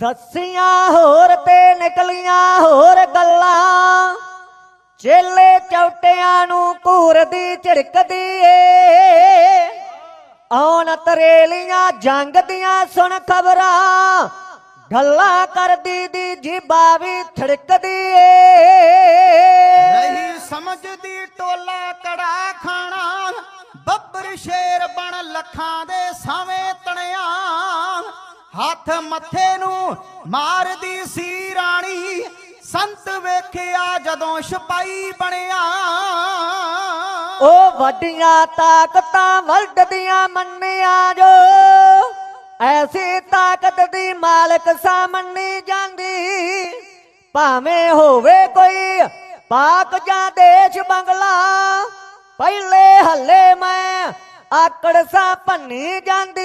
ਦੱਸੀਆਂ ਹੋਰ ਤੇ ਨਿਕਲੀਆਂ ਹੋਰ ਗੱਲਾਂ। ਚੇਲੇ ਚੌਟਿਆਂ ਨੂੰ ਘੂਰਦੀ ਝਿੜਕਦੀ ਏ। ਆਉਣ ਤਰੇਲੀਆਂ ਜੰਗ ਦੀਆਂ ਸੁਣ ਖਬਰਾਂ। ਗੱਲਾਂ ਕਰਦੀ ਦੀ ਜੀਬਾ ਵੀ ਥੜਕਦੀ ਏ। ਰਹੀ ਸਮਝਦੀ ਟੋਲਾ ਕੜਾ ਖਾਣਾ। ਬੱਬਰ ਸ਼ੇਰ ਬਣ ਲੱਖਾਂ ਦੇ ਸਾਵੇਂ ਤਣਿਆ। ਹੱਥ ਮੱਥੇ ਨੂੰ ਮਾਰਦੀ ਸੀ ਰਾਣੀ। ਸੰਤ ਵੇਖਿਆ ਜਦੋਂ ਸਿਪਾਈ ਬਣਿਆ। ਉਹ ਵੱਡੀਆਂ ਤਾਕਤਾਂ ਵਲਟਦੀਆਂ ਮੰਨਿਆ ਜੋ। ਐਸੀ ਤਾਕਤ ਦੀ ਮਾਲਕ ਸਾਮਣੀ ਜਾਂਦੀ। ਭਾਵੇਂ ਹੋਵੇ ਕੋਈ ਪਾਕ ਜਾਂ ਦੇਸ਼ ਬੰਗਲਾ, ਪਹਿਲੇ ਹੱਲੇ ਮੈਂ ਆਕੜ ਸਾ ਭੰਨੀ ਜਾਂਦੀ।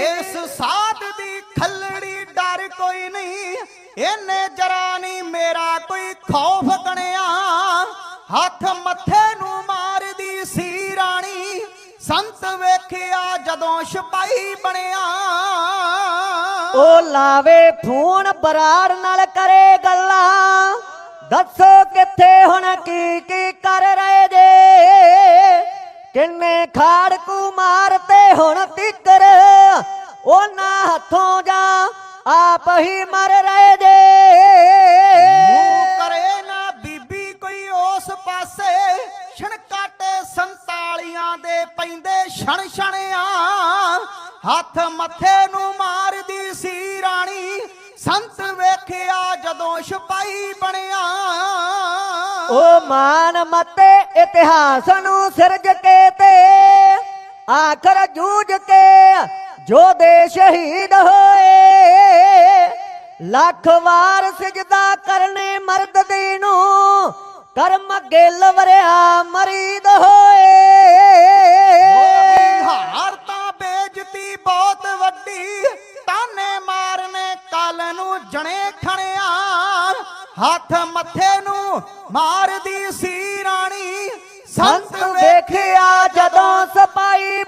ਇਸ ਸਾਧ ਦੀ ਖੱਲੜੀ ਡਰ ਕੋਈ ਨਹੀਂ ਇਹਨੇ ਜਰਾ ਨਹੀਂ ਮੇਰਾ ਕੋਈ ਖੌਫ ਗਣਿਆ। ਹੱਥ ਮੱਥੇ ਨੂੰ ਮਾਰਦੀ ਸੀ ਰਾਣੀ ਸੰਤ ਵੇਖਿਆ ਜਦੋਂ ਸਿਪਾਹੀ ਬਣਿਆ। ਉਹ ਲਾਵੇ ਫੋਨ ਬਰਾੜ ਨਾਲ ਕਰੇ ਗੱਲਾਂ। ਕਿੰਨੇ ਖਾੜਕੂ ਮਾਰਤੇ ਹੁਣ ਤਿੱਕਰ, ਉਹਨਾਂ ਹੱਥੋਂ ਜਾ ਆਪ ਹੀ ਮਰ ਰਹੇ ਜੇ। ਮੂੰਹ ਕਰੇ ਨਾ ਬੀਬੀ ਕੋਈ ਉਸ ਪਾਸੇ, ਛਣਕਾਟੇ ਸੰਤਾਲੀਆਂ ਦੇ ਪੈਂਦੇ ਛਣ ਛਣਿਆ। ਹੱਥ ਮੱਥੇ ਨੂੰ ਮਾਰਦੀ ਸੀ ਰਾਣੀ, ਸੰਤ ਵੇਖਿਆ ਜਦੋਂ ਸਿਪਾਹੀ ਬਣਿਆ। ਉਹ ਮਾਨ ਮਤੇ ਇਤਿਹਾਸ ਨੂੰ ਸਿਰਜ ਕੇ ਤੇ ਆਖਰ ਜੂਝ ਕੇ ਜੋ ਦੇ ਸ਼ਹੀਦ ਹੋਏ, ਲੱਖ ਵਾਰ ਸਜਦਾ ਕਰਨੇ ਮਰਦ ਦੀ ਨੂੰ, ਕਰਮ ਗਿੱਲ ਵਰਿਆ ਮਰੀਦ ਹੋਏ। ਹਾਰ ਤਾਂ ਬੇਇੱਜ਼ਤੀ ਬਹੁਤ ਵੱਡੀ, ਤਾਨੇ ਮਾਰਨੇ ਕੱਲ ਨੂੰ ਜਣੇ ਖਣਿਆ। ਹੱਥ ਮੱਥੇ ਨੂੰ ਮਾਰਦੀ ਸੀ ਰਾਣੀ। ਸੰਤ ਵੇਖਿਆ ਜਦੋਂ ਸਪਾਈ